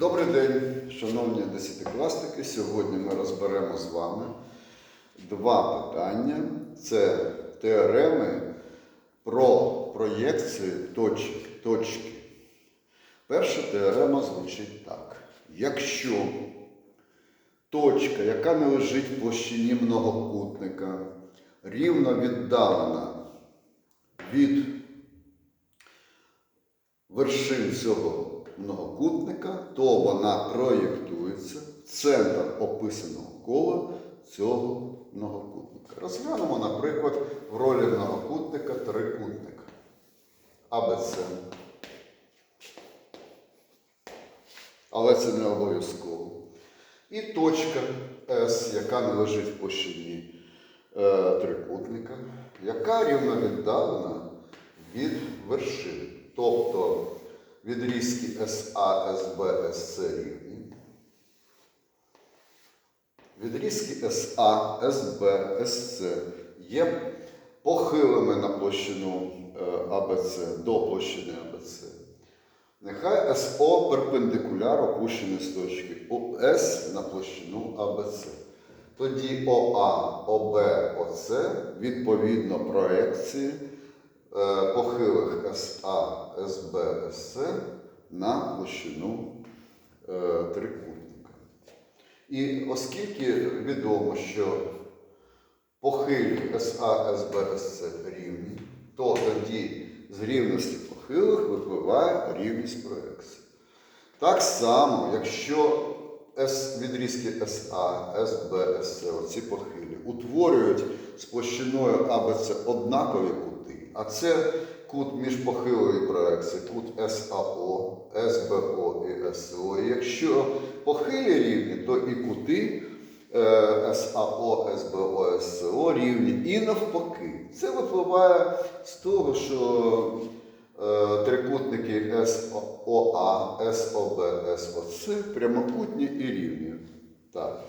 Добрий день, шановні десятикласники. Сьогодні ми розберемо з вами два питання. Це теореми про проєкції точки. точки. Перша теорема звучить так. Якщо точка, яка не лежить в площині многокутника, рівно віддалена від вершин цього многокутника, то вона проєктується в центр описаного кола цього многокутника. Розглянемо, наприклад, в ролі многокутника трикутника АБЦ. Але це не обов'язково. І точка С, яка не лежить в площині е, трикутника, яка рівно віддалена від вершини. Тобто відрізки СА, СБ, СЦ рівні. Відрізки СА, СБ, СЦ є похилими на площину е, АБЦ до площини АБЦ. Нехай СО перпендикуляр опущений з точки ОС на площину АБЦ. Тоді ОА, ОБ, ОЦ відповідно проекції похилих СА, СБ, СЦ на площину е, трикутника. І оскільки відомо, що похилі СА, СБ, СЦ рівні, то тоді з рівності похилих випливає рівність проекції. Так само, якщо відрізки СА, СБ, СЦ, оці похилі, утворюють з площиною АБЦ однакові а це кут між похилою проекцією, кут САО, СБО і СО. Якщо похилі рівні, то і кути е, САО, СБО, СО рівні і навпаки. Це випливає з того, що е, трикутники СОА, СОБ, СОЦ прямокутні і рівні. Так.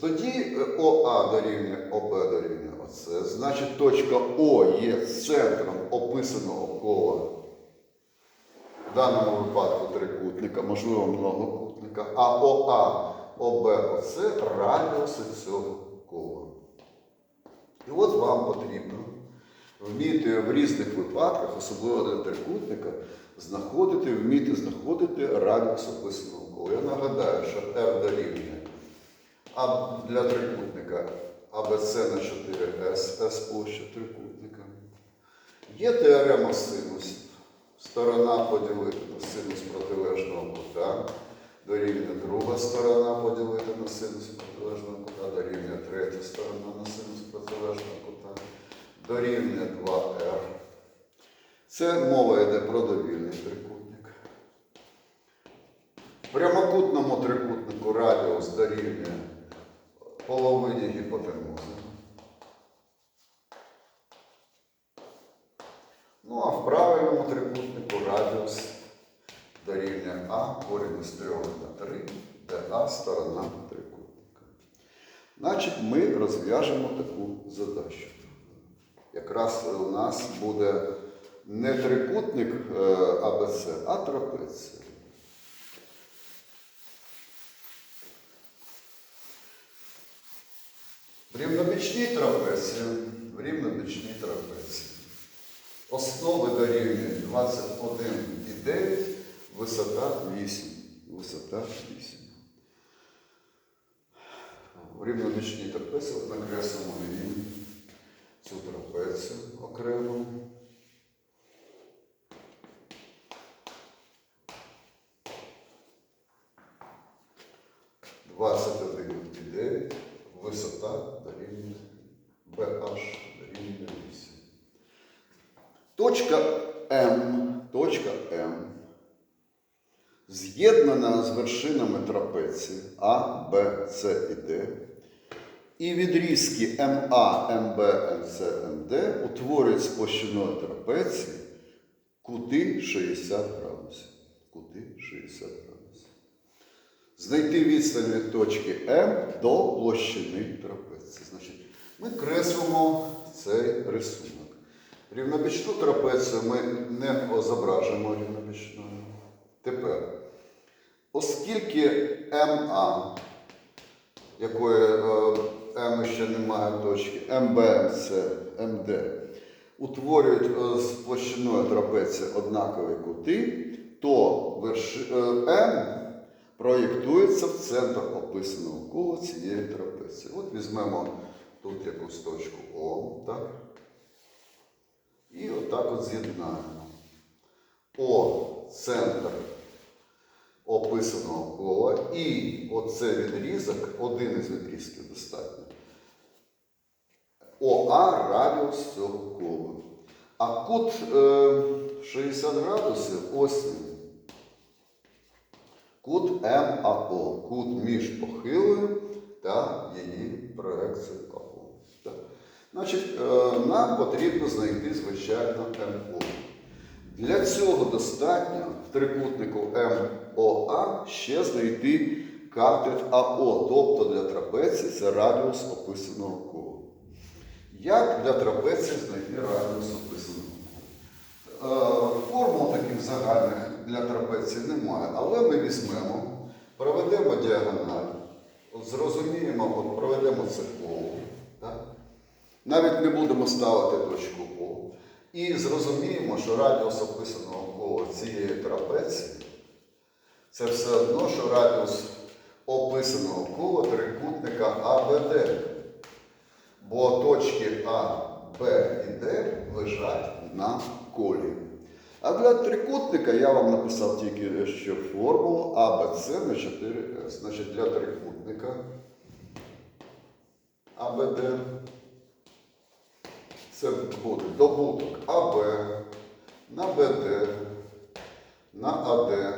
Тоді е, ОА дорівнює ОБ дорівнює ОЦ. Значить, точка О є центром описаного кола. В даному випадку трикутника, можливо, многокутника, а ОА, ОБ, ОЦ радіуси цього кола. І от вам потрібно вміти в різних випадках, особливо для трикутника, знаходити, вміти знаходити радіус описаного кола. Я нагадаю, що R дорівнює а для трикутника АБЦ на 4С, С площа трикутника. Є теорема синусів. Сторона поділити на синус протилежного кута. Дорівнює друга сторона поділити на синус протилежного кута, дорівнює третя сторона на синус протилежного кута, дорівнює 2R. Це мова йде про довільний трикутник. В прямокутному трикутнику радіус дорівнює половині гіпотенузи. Ну а в правильному трикутнику радіус дорівнює А корінь із 3 на 3, де А сторона трикутника. Значить, ми розв'яжемо таку задачу. Якраз у нас буде не трикутник е, АБЦ, а трапеція. В рівнобічній трапеції, в рівнобічній трапеції. Основи дорівнюють 21,9, висота 8. Висота 8. В рівнобічній трапеції накреслимо її цю трапецію окремо. Двадцять один і дев'ять, висота дорівнює BH дорівнює 8. Точка М, точка М з'єднана з вершинами трапеції А, Б, С і Д. І відрізки МА, МБ, МС, МД утворюють з площиною трапеції кути 60 градусів. Кути 60 градусів. Знайти відстань від точки М до площини трапеції. Значить, ми креслимо цей рисунок. Рівнобічну трапецію ми не зображуємо рівнобічною. Тепер Оскільки МА, якої е, М ще немає точки, МБ, це МД, утворюють е, з площиною трапеції однакові кути, то верши, е, М проєктується в центр описаного кола цієї трапеції. От візьмемо тут якусь точку О, так? І отак от з'єднаємо. О, центр описаного кола, і оце відрізок, один із відрізків достатньо. ОА радіус цього кола. А кут е, 60 градусів ось він. Кут МАО, кут між похилою та її проекцією АО. Так. Значить, е, нам потрібно знайти, звичайно, МО. Для цього достатньо в трикутнику МОА ще знайти катет АО, тобто для трапеції це радіус описаного кола. Як для трапеції знайти радіус описаного кола? Е, Формул таких загальних для трапеції немає, але ми візьмемо, проведемо діагональ, зрозуміємо, от проведемо це коло. Навіть не будемо ставити точку О. І зрозуміємо, що радіус описаного кола цієї трапеції це все одно, що радіус описаного кола трикутника АБД. Бо точки А, Б і Д лежать на колі. А для трикутника я вам написав тільки що формулу АБЦ на 4С. Значить, для трикутника АБД це буде добуток АБ на БД на АД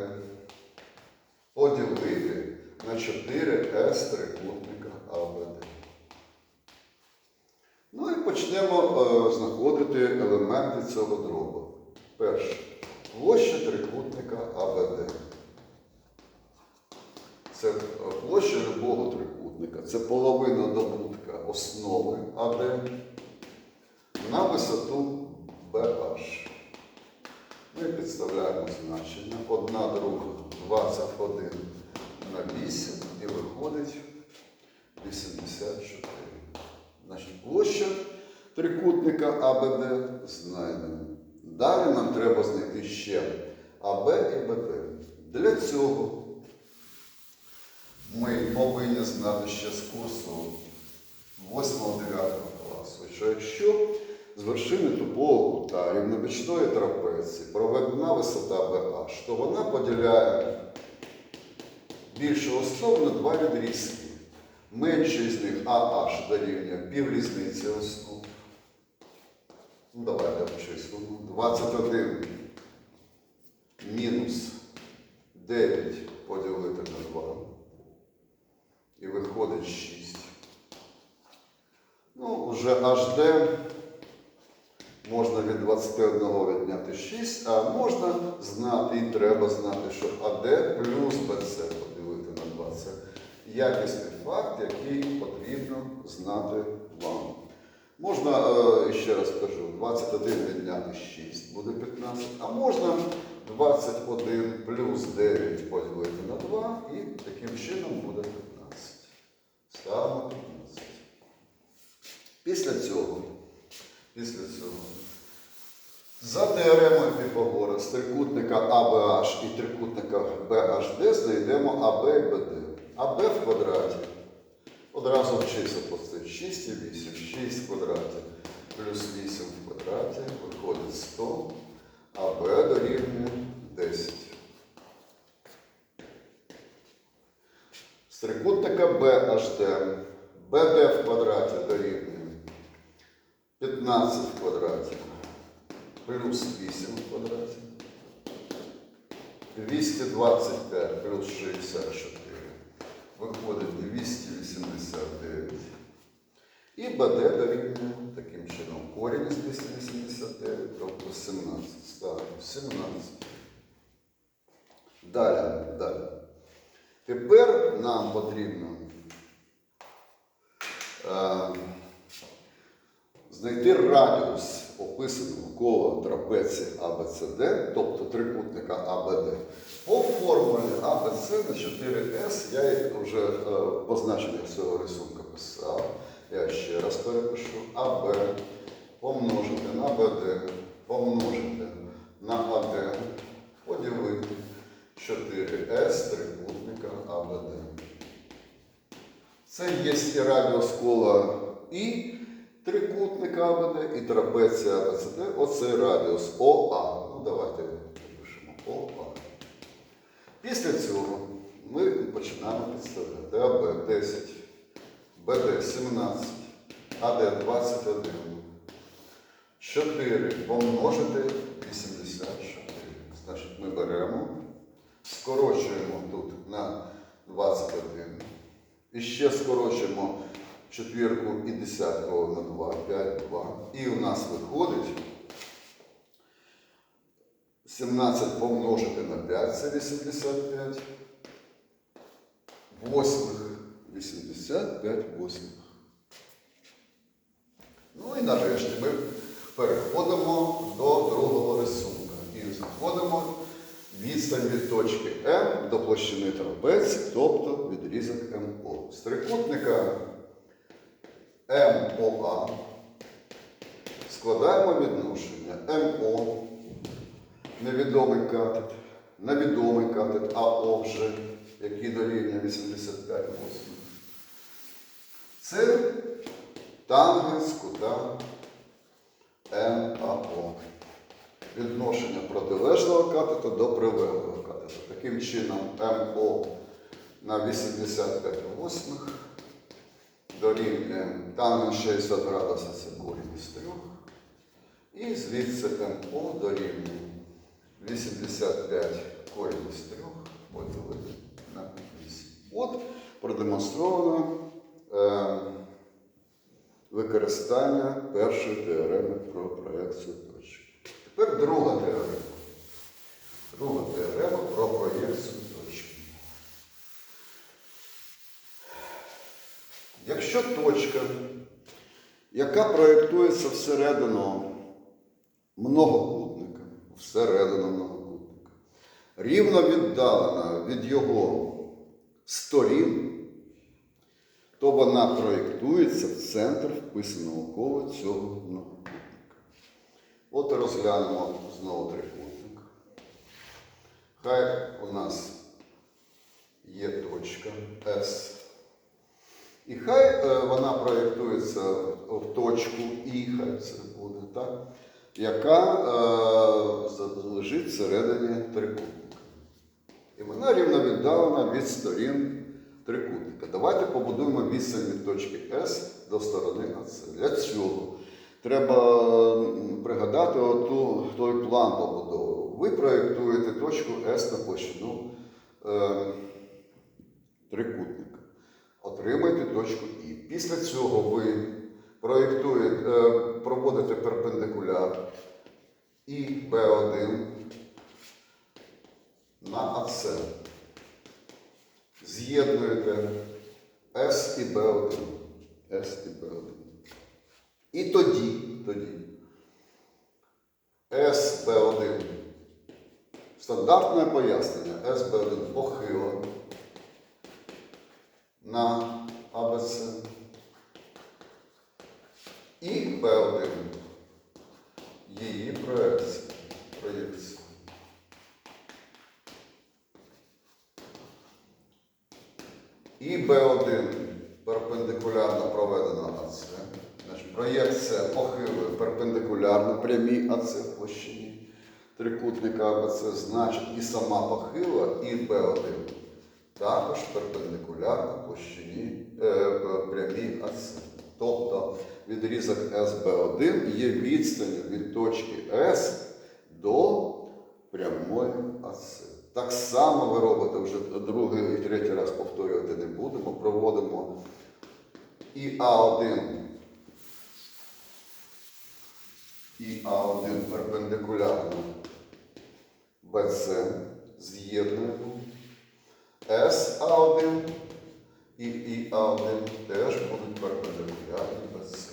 поділити на 4С трикутника АБД. Ну і почнемо е, знаходити елементи цього дроба. Перше. Площа трикутника АБД. Це е, площа любого трикутника. Це половина добутка основи АД на висоту BH. Ми підставляємо значення. Одна друга 21 на 8 і виходить 84. Значить, площа трикутника АБД знайдена. Далі нам треба знайти ще АБ і БД. Для цього ми повинні знати ще з курсу 8-9 класу, що якщо з вершини тупого кута рівнобічної трапеції проведена висота BH, то вона поділяє більшу основу на два відрізки. Менший з них AH дорівнює піврізниці основ. Ну, давайте обчислимо. 21 мінус 9 поділити на 2. І виходить 6. Ну, вже HD можна від 21 відняти 6, а можна знати і треба знати, що AD плюс BC поділити на 2. Це якісний факт, який потрібно знати вам. Можна, е, ще раз кажу, 21 відняти 6 буде 15, а можна 21 плюс 9 поділити на 2 і таким чином буде 15. Ставимо 15. Після цього, після цього, за теоремою Піфагора з трикутника ABH і трикутника BHD знайдемо АБ і БД. АБ в квадраті. Одразу в чисел поставити 6 і 8. 6 в квадраті плюс 8 в квадраті виходить 100, а Б дорівнює 10. З трикутника BHD BD в квадраті дорівнює 15 в квадраті плюс 8 в квадраті. 225 плюс 64 виходить 289. І БД дорівнює таким чином корінь із 289, тобто 17. Ставимо 17. Далі, далі. Тепер нам потрібно е, знайти радіус описаного кола трапеції ABCD, тобто трикутника ABD, по формулі ABC на 4S, я їх вже е, позначення цього рисунка писав. Я ще раз перепишу. АБ помножити на БД, помножити на АД, поділити 4С трикутника АБД. Це є і радіус кола і трикутника АБД, і трапеція АБЦД. Оце радіус ОА. Ну, давайте напишемо ОА. Після цього ми починаємо підставляти АБ 10, БД 17, АД 21. 4 помножити 84. Значить, ми беремо, скорочуємо тут на 21. І ще скорочуємо четвірку і десятку на 2, 5, 2. І у нас виходить 17 помножити на 5 це 85. Восьмих 85 восьмих. Ну і нарешті ми переходимо до другого рисунка і знаходимо відстань від точки М до площини трапеції, тобто відрізок МО. З трикутника МОА складаємо відношення МО, невідомий катет, невідомий катет АО вже, який дорівнює 85 восьмих. Це тангенс кута МАО. Відношення протилежного катета до прилеглого катета. Таким чином МО на 85 восьмих дорівнює тангенс 60 градусів це корінь із 3. І звідси МО дорівнює 85 корінь із 3 поділити на 8. От продемонстровано е, використання першої теореми про проекцію точки. Тепер друга теорема. Друга теорема про проєкцію точки. Якщо точка, яка проєктується всередину многокутника, всередину многокутника, рівно віддалена від його сторін, то вона проєктується в центр вписаного кола цього многокутника. От розглянемо знову трикутник. Хай у нас є точка S. І хай е, вона проєктується в точку І, хай це буде, так? яка е, лежить всередині трикутника. І вона рівно віддалена від сторін трикутника. Давайте побудуємо відстань від точки С до сторони АС. Для цього треба пригадати оту, той план побудови. Ви проєктуєте точку С на площину е, трикутника. Отримаєте точку І. Після цього ви проєктуєте, е, проводите перпендикуляр І Б1 на АС. З'єднуєте С і Б1. С і Б1. І тоді, тоді СБ1. Стандартне пояснення СБ1 похило на АБЦ. І Б1 її проекція. проєкція. І Б1 перпендикулярно проведена АЦ. Значить, проєкція похилує перпендикулярно прямій АЦ площині трикутника АБЦ, значить і сама похила, і Б1 також перпендикулярно площині е, прямій АЦ. Тобто відрізок СБ1 є відстанню від точки С до прямої АС. Так само ви робите вже другий і третій раз повторювати не будемо. Проводимо і А1, і А1 перпендикулярно БЦ з'єднуємо. СА1 і ІА1 теж будуть перпендикулярні БЦ.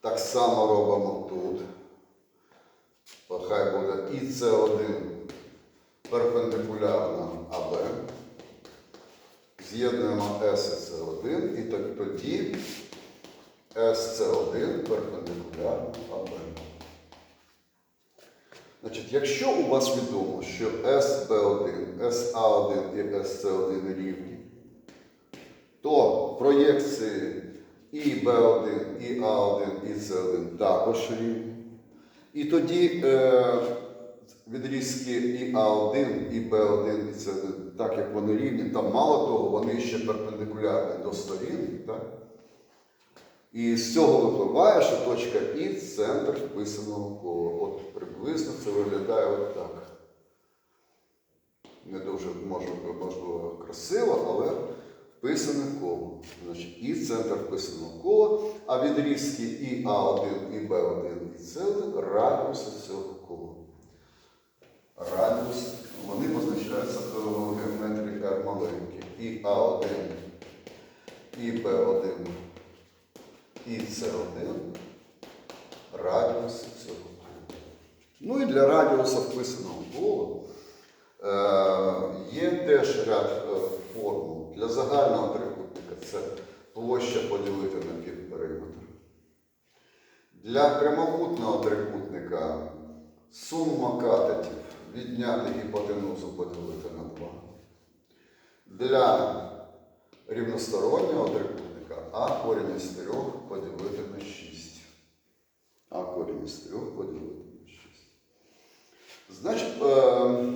Так само робимо тут. Хай буде і С1 перпендикулярно АБ. З'єднуємо С і С1 і тоді СС1 перпендикулярно АБ. Значить, якщо у вас відомо, що СБ1, СА1 і СС1 рівні, то проєкції і Б1, і А1, і С1 також рівні. І тоді е, відрізки і А1, і Б1, і С1, так як вони рівні, там мало того, вони ще перпендикулярні до сторін. Так? І з цього випливає, що точка І центр вписаного кола. От приблизно виглядає от так. Не дуже може, можливо красиво, але вписане коло. Значить, І центр вписаного кола, а відрізки і А1, і Б1, і С1 радіуси цього кола. Радіус, вони позначаються в геометрії R маленькі. І А1, і Б1 і С1 радіус цього. Ну і для радіуса вписаного кола е, є теж ряд е, формул. Для загального трикутника це площа поділити на півпериметр. Для прямокутного трикутника сума катетів відняти гіпотенузу поділити на 2. Для рівностороннього трикутника а корінь із 3 поділити на 6. А корінь із 3 поділити на 6. Значить, е,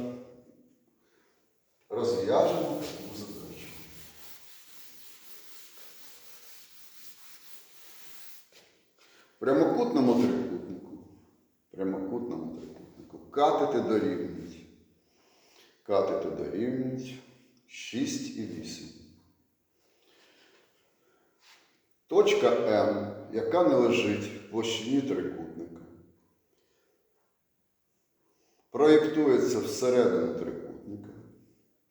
розв'яжемо таку задачу. Прямокутному трикутнику, прямокутному трикутнику катети дорівнюють. Катети дорівнюють 6 і 8. Точка М, яка не лежить в площині трикутника, проєктується всередину трикутника,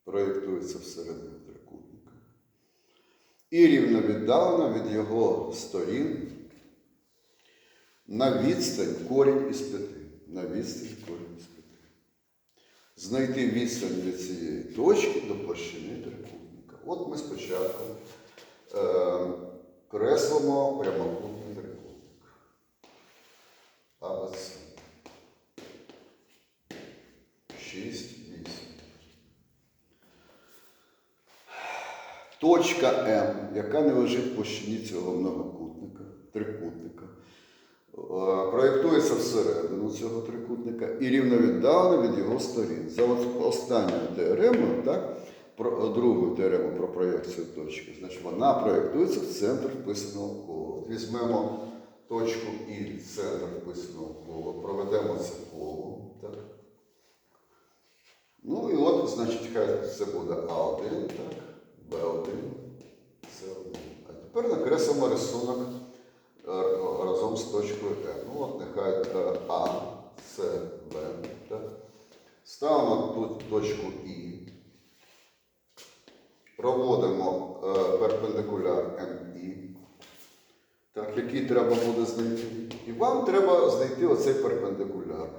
проєктується всередину трикутника і рівновіддалена від його сторін на відстань корінь із п'яти. На відстань корінь із п'яти. Знайти відстань від цієї точки до площини трикутника. От ми спочатку. Е, Креслимо прямокутний трикутник. АБЦ. 6, 8. Точка М, яка не лежить в площині цього многокутника, трикутника, е, проєктується всередину цього трикутника і рівно віддалена від його сторін. За останньою теоремою, так? про другу теорему про проєкцію точки, значить вона проєктується в центр вписаного кола. Візьмемо точку І, центр вписаного кола, проведемо це коло. Так? Ну і от, значить, хай це буде А1, так, Б1, С1. А тепер накреслимо рисунок е, разом з точкою М. Ну от нехай А, С, Б. Ставимо тут точку І. Проводимо е, перпендикуляр МІ, так, який треба буде знайти. І вам треба знайти оцей перпендикуляр.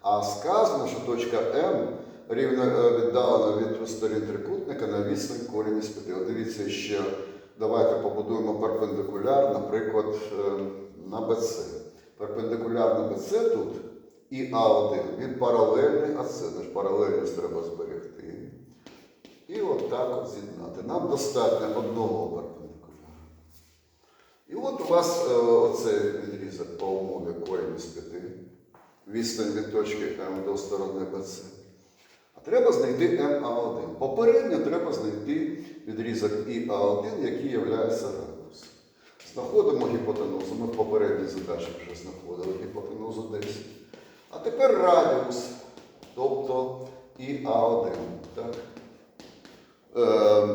А сказано, що точка М рівно е, віддалена від сторін трикутника на відстань корінь із 5. Дивіться ще, давайте побудуємо перпендикуляр, наприклад, е, на БЦ. Перпендикуляр на БЦ тут і А1, він паралельний, а це наш паралельність треба зберегти. І от так от з'єднати. Нам достатньо одного перпендикуляра. І от у вас е, оцей відрізок по умові корінь із 5. Відстань від точки М до сторони БЦ. Треба знайти МА1. Попередньо треба знайти відрізок ІА1, який є радіусом. Знаходимо гіпотенузу. Ми в попередній задачі вже знаходили гіпотенузу 10. А тепер радіус, тобто ІА1. Так? Е,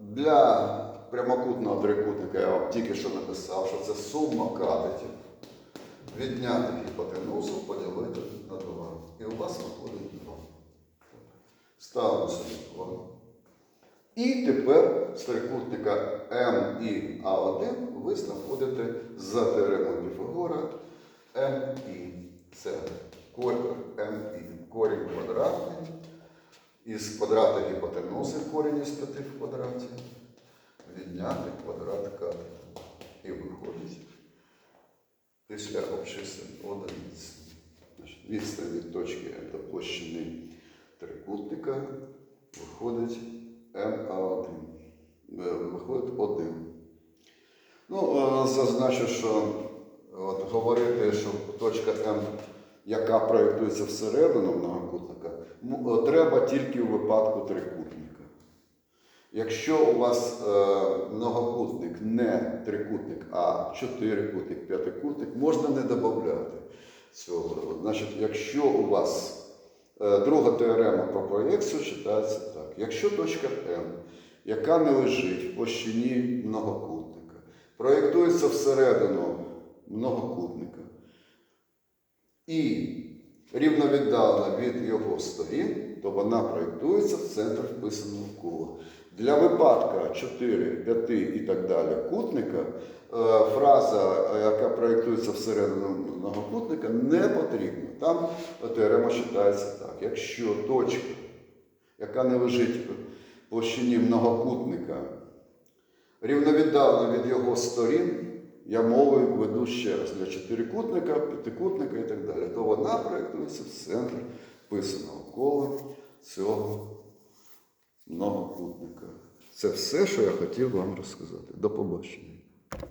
Для прямокутного трикутника я вам тільки що написав, що це сума катетів. Відняти гіпотенузу, поділити на 2. І у вас виходить 2. Ставимо собі 2. І тепер з трикутника М і А1 ви знаходите за теоремою Піфагора МІ. Це корінь МІ. Корінь квадратний. Із квадрата гіпотенузи корінь із 5 в квадраті. Відняти квадрат катета. І виходить після обчислень одиниць. Відстань від точки до площини трикутника виходить МА1. Е, Виходить 1. Ну, е, зазначу, що от, говорити, що точка М, яка проєктується всередину многокутника, е, треба тільки у випадку трикутника. Якщо у вас многокутник не трикутник, а чотирикутник, п'ятикутник, можна не додати цього. Значить, якщо у вас друга теорема про проєкцію читається так. Якщо точка М, яка не лежить в площині многокутника, проєктується всередину многокутника і рівновіддалена від його сторін, то вона проєктується в центр вписаного кола. Для випадка 4, 5 і так далі кутника е, фраза, е, яка проєктується всередину многокутника, не потрібна. Там теорема читається так. Якщо точка, яка не лежить в площині многокутника, рівновіддалена від його сторін, я мовою веду ще раз для чотирикутника, п'ятикутника і так далі, то вона проєктується в центр писаного кола цього многокутника. Це все, що я хотів вам розказати. До побачення.